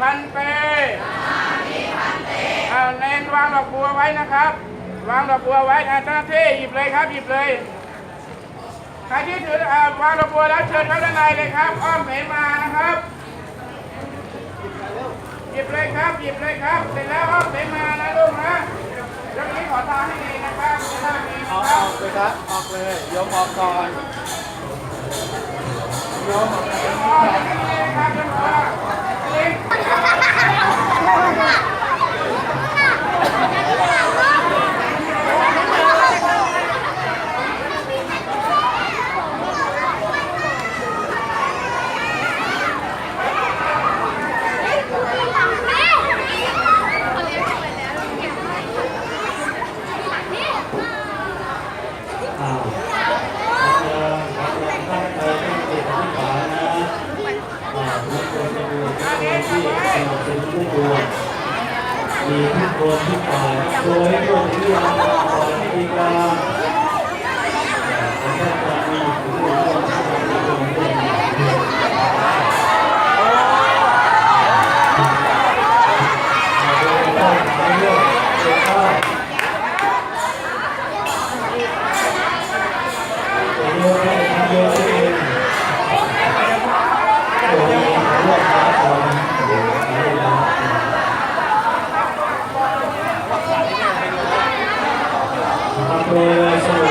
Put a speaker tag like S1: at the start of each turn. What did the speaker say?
S1: พันเปอาเน้นวางดอกบัวไว้นะครับ วางดอกบัวไว้อาจารย์เท่หยิบเลยครับหยิบเลยใครที่ถือวางดอกบัวแล้วเชิญเข้าด้านในเลยครับ อ้อมเสมานะครับหยิบเลยครับหยิบเลยครับเสร็จแล้วอ้อมเสมานะลูกนะยกนี้ขอทานให้เองนะครับไม่ได้เองออกออกเลยครับออกเลยยกออกก่อนยกออก เราเป็นผู้ดูมีทุกคนทุกฝ่ายโดยให้คนที่เราปล่อให้ดีกว่า Aprovechar.